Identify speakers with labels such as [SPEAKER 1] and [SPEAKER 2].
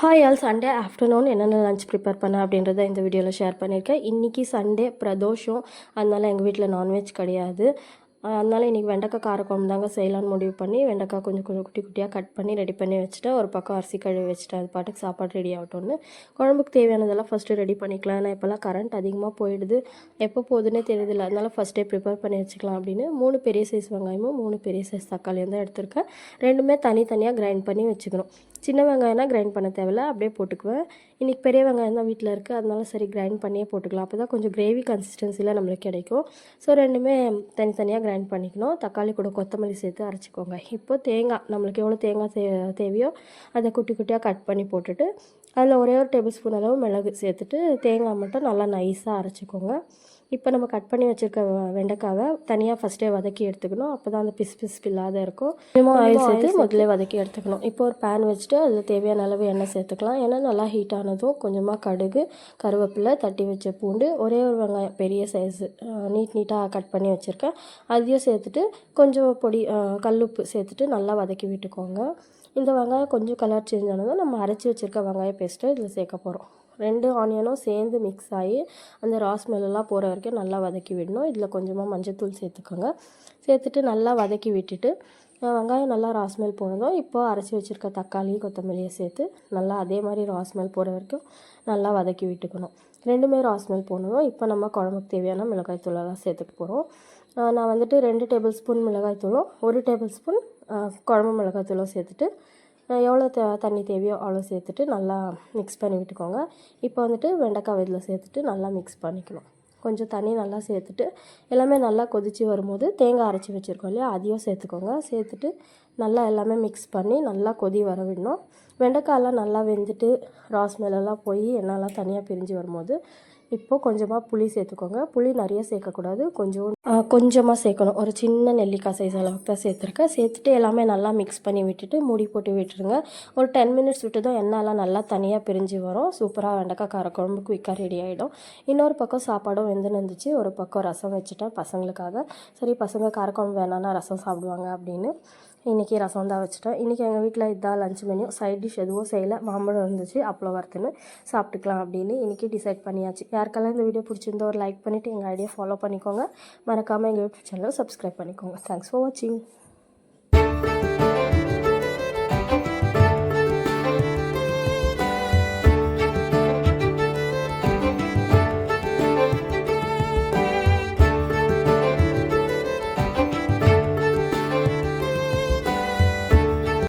[SPEAKER 1] Hi all Sunday afternoon என்னென்ன lunch prepare பண்ண அப்படின்றத இந்த வீடியோவில் ஷேர் பண்ணியிருக்கேன். இன்றைக்கி சண்டே பிரதோஷம். அதனால் எங்கள் வீட்டில் நான்வெஜ் கிடையாது. அதனால இன்றைக்கி வெண்டைக்காய் காரக்குழம்பு தாங்க செய்யலாம்னு முடிவு பண்ணி வெண்டைக்காய் கொஞ்சம் கொஞ்சம் குட்டி குட்டியாக கட் பண்ணி ரெடி பண்ணி வச்சுட்டேன். ஒரு பக்கம் அரிசி கழுவி வச்சுட்டேன். அது பாட்டுக்கு சாப்பாடு ரெடி ஆகட்டோன்னு குழம்புக்கு தேவையானதெல்லாம் ஃபஸ்ட்டு ரெடி பண்ணிக்கலாம். ஏன்னா இப்போல்லாம் கரண்ட் அதிகமாக போயிடுது. எப்போ போகுதுன்னே தெரியுதில்ல. அதனால் ஃபஸ்ட்டே ப்ரிப்பேர் பண்ணி வச்சுக்கலாம் அப்படின்னு மூணு பெரிய சைஸ் வெங்காயமும் மூணு பெரிய சைஸ் தக்காளியும் தான் எடுத்திருக்கேன். ரெண்டுமே தனித்தனியாக கிரைண்ட் பண்ணி வச்சுக்கணும். சின்ன வெங்காயம்னா கிரைண்ட் பண்ண தேவையில்ல. அப்படியே போட்டுக்குவேன். இன்றைக்கி பெரிய வெங்காயம் தான் வீட்டில் இருக்குது அதனால சரி கிரைண்ட் பண்ணியே போட்டுக்கலாம். அப்போ தான் கொஞ்சம் கிரேவி கன்சிஸ்டன்சியில் நம்மளுக்கு கிடைக்கும். ஸோ ரெண்டுமே தனித்தனியாக கிரைண்ட் பண்ணிக்கணும். தக்காளி கூட கொத்தமல்லி சேர்த்து அரைச்சிக்கோங்க. இப்போ தேங்காய் நம்மளுக்கு எவ்வளோ தேங்காய் தே தேவையோ அதை குட்டி குட்டியாக கட் பண்ணி போட்டுட்டு அதில் ஒரே ஒரு டேபிள் ஸ்பூன் அளவு மிளகு சேர்த்துட்டு தேங்காய் மட்டும் நல்லா நைஸாக அரைச்சிக்கோங்க. இப்போ நம்ம கட் பண்ணி வச்சுருக்க வெண்டைக்காவை தனியாக ஃபஸ்ட்டே வதக்கி எடுத்துக்கணும். அப்போ தான் அந்த பிஸ் பிஸ் இல்லாத இருக்கும். கொஞ்சமாக ஆயில் சேர்த்து முதல்ல வதக்கி எடுத்துக்கணும். இப்போ ஒரு பேன் வச்சுட்டு அதில் தேவையான அளவு எண்ணெய் சேர்த்துக்கலாம். எண்ணெய் நல்லா ஹீட் ஆனதும் கொஞ்சமாக கடுகு கருவேப்பிலை தட்டி வச்ச பூண்டு ஒரே ஒரு வெங்காயம் பெரிய சைஸு நீட் நீட்டாக கட் பண்ணி வச்சுருக்கேன். அதையும் சேர்த்துட்டு கொஞ்சம் பொடி கல்லுப்பு சேர்த்துட்டு நல்லா வதக்கி விட்டுக்கோங்க. இந்த வெங்காயம் கொஞ்சம் கலர் சேஞ்ச் ஆனதும் நம்ம அரைச்சி வச்சுருக்க வெங்காய பேஸ்ட்டை இதில் சேர்க்க போகிறோம் ரெண்டு ஆனியனும் சேர்ந்து மிக்ஸ் ஆகி அந்த ரா ஸ்மெல்லாம் போகிற வரைக்கும் நல்லா வதக்கி விடணும். இதில் கொஞ்சமாக மஞ்சத்தூள் சேர்த்துக்கோங்க. சேர்த்துட்டு நல்லா வதக்கி விட்டுட்டு வெங்காயம் நல்லா ராஸ் ஸ்மெல் போனதும் இப்போ அரைச்சி வச்சுருக்க தக்காளி கொத்தமல்லியை சேர்த்து நல்லா அதே மாதிரி ராஸ் ஸ்மெல் போகிற வரைக்கும் நல்லா வதக்கி விட்டுக்கணும். ரெண்டுமே ராஸ் ஸ்மெல் போனதும் இப்போ நம்ம குழம்புக்கு தேவையான மிளகாய் தூளெல்லாம் சேர்த்துக்க போகிறோம் நான் வந்துட்டு ரெண்டு டேபிள் ஸ்பூன் மிளகாய் தூளும் ஒரு டேபிள் ஸ்பூன் குழம்பு மிளகாய் தூளும் சேர்த்துட்டு எவ்வளோ தே தண்ணி தேவையோ அவ்வளோ சேர்த்துட்டு நல்லா மிக்ஸ் பண்ணி விட்டுக்கோங்க. இப்போ வந்துட்டு வெண்டைக்காய் இதில் சேர்த்துட்டு நல்லா மிக்ஸ் பண்ணிக்கணும். கொஞ்சம் தண்ணி நல்லா சேர்த்துட்டு எல்லாமே நல்லா கொதித்து வரும்போது தேங்காய் அரைச்சி வச்சுருக்கோம் இல்லையா? அதையும் சேர்த்துக்கோங்க. சேர்த்துட்டு நல்லா எல்லாமே மிக்ஸ் பண்ணி நல்லா கொதி வர விடணும். வெண்டைக்காயெல்லாம் நல்லா வெந்துட்டு ராஸ் மேலெல்லாம் போய் என்னெல்லாம் தனியாக பிரிஞ்சு வரும்போது இப்போது கொஞ்சமாக புளி சேர்த்துக்கோங்க. புளி நிறைய சேர்க்கக்கூடாது. கொஞ்சம் கொஞ்சமாக சேர்க்கணும். ஒரு சின்ன நெல்லிக்காய் சைஸ் அளவுக்கு தான் சேர்த்துருக்கேன். சேர்த்துட்டு எல்லாமே நல்லா மிக்ஸ் பண்ணி விட்டுட்டு மூடி போட்டு விட்டுருங்க. ஒரு டென் மினிட்ஸ் விட்டு தான் எண்ணெயெல்லாம் நல்லா தனியாக பிரிஞ்சு வரும். சூப்பராக வெண்டைக்காய் காரக்குழம்பு குயிக்காக ரெடி ஆகிடும் இன்னொரு பக்கம் சாப்பாடும் வெந்து நந்துச்சு ஒரு பக்கம் ரசம் வச்சுட்டேன் பசங்களுக்காக. சரி பசங்க காரக்குழம்பு வேணான்னா ரசம் சாப்பிடுவாங்க அப்படின்னு இன்றைக்கி ரசம் தான் வச்சுட்டேன். இன்றைக்கி எங்கள் வீட்டில் இதான் லஞ்ச் மெனியும் சைட் டிஷ் எதுவும் செய்யலை. மாம்பழம் இருந்துச்சு. அப்பளம் வறுத்துன்னு சாப்பிட்டுக்கலாம் அப்படின்னு இன்றைக்கி டிசைட் பண்ணியாச்சு. யாருக்கெல்லாம் இந்த வீடியோ பிடிச்சிருந்தோ ஒரு லைக் பண்ணிவிட்டு எங்கள் ஐடியா ஃபாலோ பண்ணிக்கோங்க. மறக்காமல் எங்கள் யூடியூப் சேனலை சப்ஸ்கிரைப் பண்ணிக்கோங்க. தேங்க்ஸ் ஃபார் வாட்சிங்